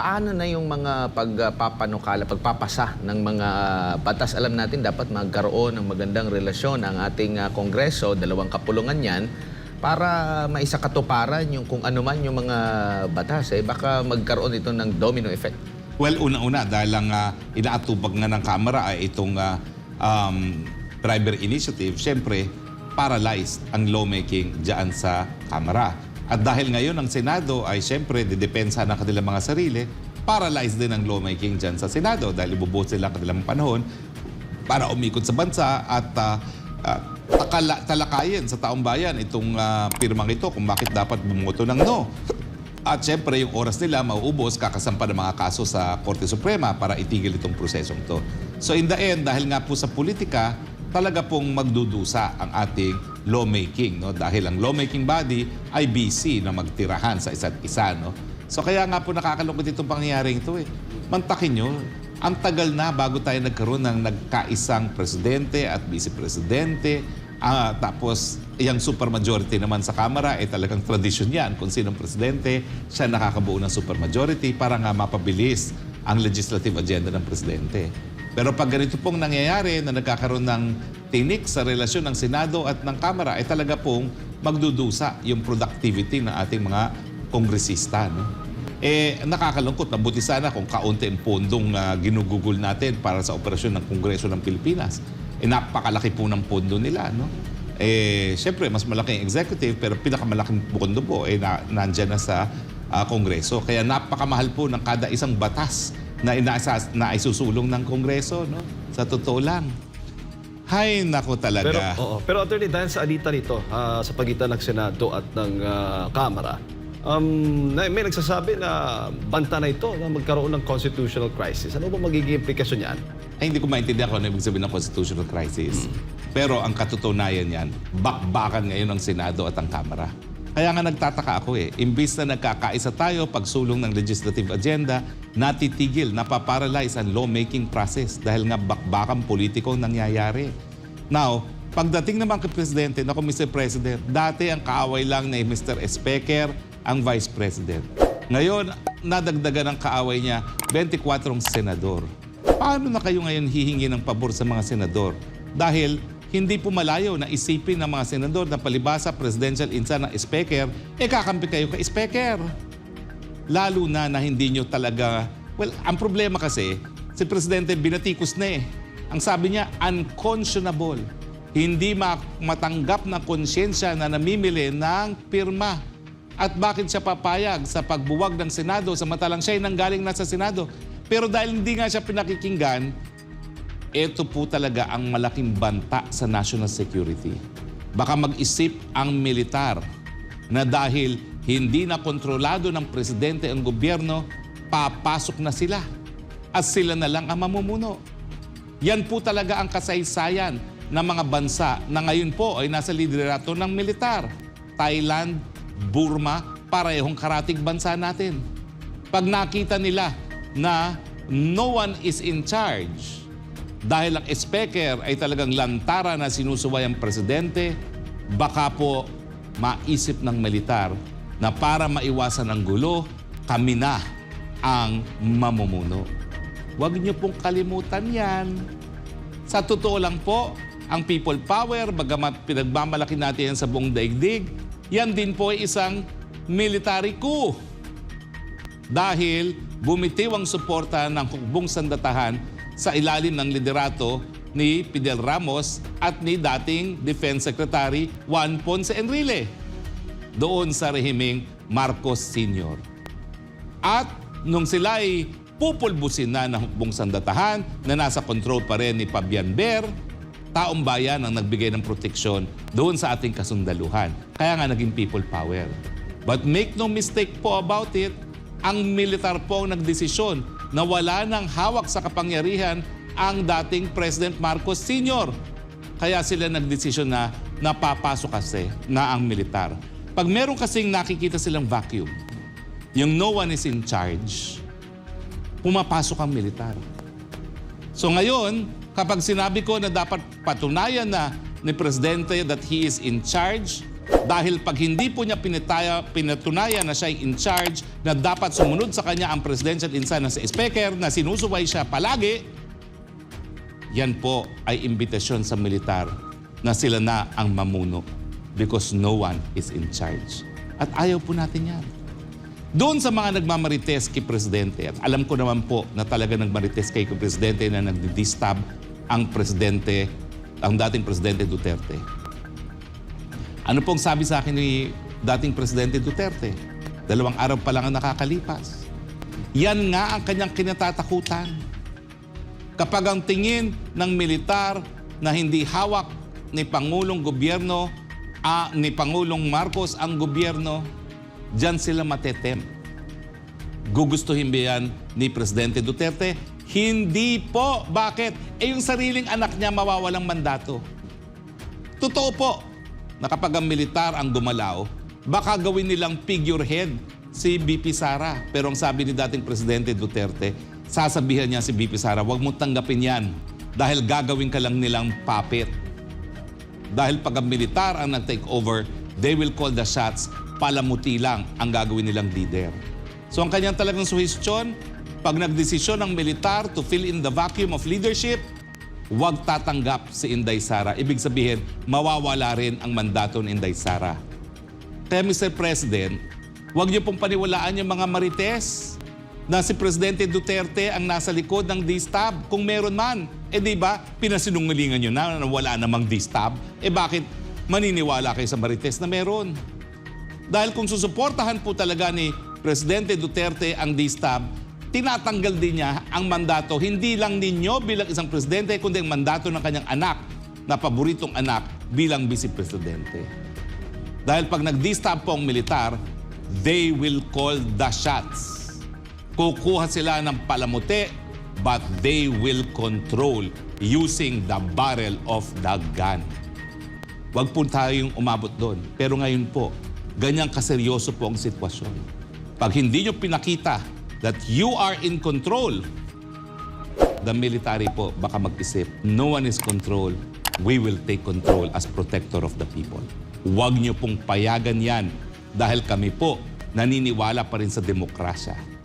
paano na yung mga pagpapanukala, pagpapasa ng mga batas? Alam natin dapat magkaroon ng magandang relasyon ang ating ah, Kongreso, dalawang kapulungan yan, para maisakatuparan yung kung ano man yung mga batas. Eh, baka magkaroon ito ng domino effect. Well, una-una, dahil lang uh, inaatubag nga ng Kamara ay itong ah, um, primary initiative, syempre, paralyzed ang lawmaking dyan sa Kamara. At dahil ngayon ang Senado ay syempre didepensa ng kanilang mga sarili, paralyzed din ang lawmaking dyan sa Senado dahil ibubuot sila ang kanilang panahon para umikot sa bansa at ah, ah, takala- talakayin sa taong bayan itong ah, pirmang ito kung bakit dapat bumoto ng no. At syempre, yung oras nila mauubos, kakasampa ng mga kaso sa Korte Suprema para itigil itong prosesong to. So in the end, dahil nga po sa politika, talaga pong magdudusa ang ating lawmaking. No? Dahil ang lawmaking body ay busy na magtirahan sa isa't isa. No? So kaya nga po nakakalungkot itong pangyayaring ito eh. Mantakin nyo, ang tagal na bago tayo nagkaroon ng nagkaisang presidente at vice-presidente. Ah, tapos, yung supermajority naman sa Kamara, eh talagang tradisyon yan. Kung sinong presidente, siya nakakabuo ng supermajority para nga mapabilis ang legislative agenda ng presidente. Pero pag ganito pong nangyayari na nagkakaroon ng tinik sa relasyon ng Senado at ng Kamara, ay talaga pong magdudusa yung productivity ng ating mga kongresista. No? Eh, nakakalungkot. Mabuti sana kung kaunti ang pondong uh, ginugugol natin para sa operasyon ng Kongreso ng Pilipinas. Eh, napakalaki po ng pondo nila, no? Eh, syempre, mas malaki ang executive, pero pinakamalaking pondo po, eh, na, nandyan na sa ah, Kongreso. Kaya napakamahal po ng kada isang batas na, inaasas, na isusulong ng Kongreso, no? Sa totoo lang. Hay, nako talaga. Pero, oo, pero attorney, dahil sa alita nito, ah, sa pagitan ng Senado at ng ah, Kamara, um, na, may nagsasabi na banta na ito na magkaroon ng constitutional crisis. Ano ba magiging implikasyon yan? Ay, hindi ko maintindihan kung ano ibig sabihin ng constitutional crisis. Pero ang katutunayan yan, bakbakan ngayon ng Senado at ang Kamara. Kaya nga nagtataka ako eh. Imbis na nagkakaisa tayo pagsulong ng legislative agenda, natitigil, napaparalyze ang lawmaking process dahil nga bakbakan politiko ang nangyayari. Now, pagdating naman kay Presidente, naku Mr. President, dati ang kaaway lang ni Mr. Speaker ang Vice President. Ngayon, nadagdagan ang kaaway niya 24 senador. Paano na kayo ngayon hihingi ng pabor sa mga senador? Dahil hindi po malayo na isipin ng mga senador na palibasa presidential insa ng speaker, eh kakampi kayo kay speaker. Lalo na na hindi nyo talaga... Well, ang problema kasi, si Presidente binatikos na eh. Ang sabi niya, unconscionable. Hindi ma- matanggap na konsyensya na namimili ng pirma. At bakit siya papayag sa pagbuwag ng Senado samantalang siya ay nanggaling na sa Senado? Pero dahil hindi nga siya pinakikinggan, ito po talaga ang malaking banta sa national security. Baka mag-isip ang militar na dahil hindi na kontrolado ng presidente ang gobyerno, papasok na sila at sila na lang ang mamumuno. Yan po talaga ang kasaysayan ng mga bansa na ngayon po ay nasa liderato ng militar. Thailand, Burma, parehong karatig bansa natin. Pag nakita nila na no one is in charge, dahil ang speaker ay talagang lantara na sinusuway ang presidente, baka po maisip ng militar na para maiwasan ang gulo, kami na ang mamumuno. Huwag niyo pong kalimutan yan. Sa totoo lang po, ang people power, bagamat pinagmamalaki natin yan sa buong daigdig, yan din po ay isang military coup. Dahil bumitiw ang suporta ng hukbong sandatahan sa ilalim ng liderato ni Fidel Ramos at ni dating Defense Secretary Juan Ponce Enrile doon sa rehimeng Marcos Sr. At nung sila ay pupulbusin na ng hukbong sandatahan na nasa control pa rin ni Fabian Ber, taong bayan ang nagbigay ng proteksyon doon sa ating kasundaluhan. Kaya nga naging people power. But make no mistake po about it, ang militar po ang nagdesisyon na wala nang hawak sa kapangyarihan ang dating President Marcos Sr. Kaya sila nagdesisyon na napapasok kasi na ang militar. Pag meron kasing nakikita silang vacuum, yung no one is in charge, pumapasok ang militar. So ngayon, kapag sinabi ko na dapat patunayan na ni Presidente that he is in charge, Dahil pag hindi po niya pinataya, pinatunayan na siya in charge, na dapat sumunod sa kanya ang presidential insan na si Speaker, na sinusuway siya palagi, yan po ay imbitasyon sa militar na sila na ang mamuno because no one is in charge. At ayaw po natin yan. Doon sa mga nagmamarites kay Presidente, at alam ko naman po na talaga nagmarites kay Presidente na nagdi-distab ang Presidente, ang dating Presidente Duterte. Ano pong sabi sa akin ni dating Presidente Duterte? Dalawang araw pa lang ang nakakalipas. Yan nga ang kanyang kinatatakutan. Kapag ang tingin ng militar na hindi hawak ni Pangulong Gobyerno, ah, ni Pangulong Marcos ang gobyerno, diyan sila matetem. Gugustuhin ba yan ni Presidente Duterte? Hindi po. Bakit? Eh yung sariling anak niya mawawalang mandato. Totoo po na kapag ang militar ang gumalaw, baka gawin nilang figurehead si BP Sara. Pero ang sabi ni dating Presidente Duterte, sasabihan niya si BP Sara, huwag mo tanggapin yan dahil gagawin ka lang nilang puppet. Dahil pag ang militar ang nag-take over, they will call the shots, palamuti lang ang gagawin nilang leader. So ang kanyang talagang suhestyon, pag nagdesisyon ng militar to fill in the vacuum of leadership, huwag tatanggap si Inday Sara. Ibig sabihin, mawawala rin ang mandato ni Inday Sara. Kaya Mr. President, huwag niyo pong paniwalaan yung mga marites na si Presidente Duterte ang nasa likod ng D-Stab. Kung meron man, eh di ba, pinasinungalingan niyo na na wala namang D-Stab. Eh bakit maniniwala kayo sa marites na meron? Dahil kung susuportahan po talaga ni Presidente Duterte ang D-Stab, tinatanggal din niya ang mandato hindi lang ninyo bilang isang presidente, kundi ang mandato ng kanyang anak na paboritong anak bilang vice presidente. Dahil pag nag-D-Stab po ang militar, they will call the shots. Kukuha sila ng palamuti, but they will control using the barrel of the gun. Huwag po tayong umabot doon. Pero ngayon po, ganyang kaseryoso po ang sitwasyon. Pag hindi nyo pinakita that you are in control, the military po baka mag-isip, no one is control, we will take control as protector of the people. Huwag nyo pong payagan yan dahil kami po naniniwala pa rin sa demokrasya.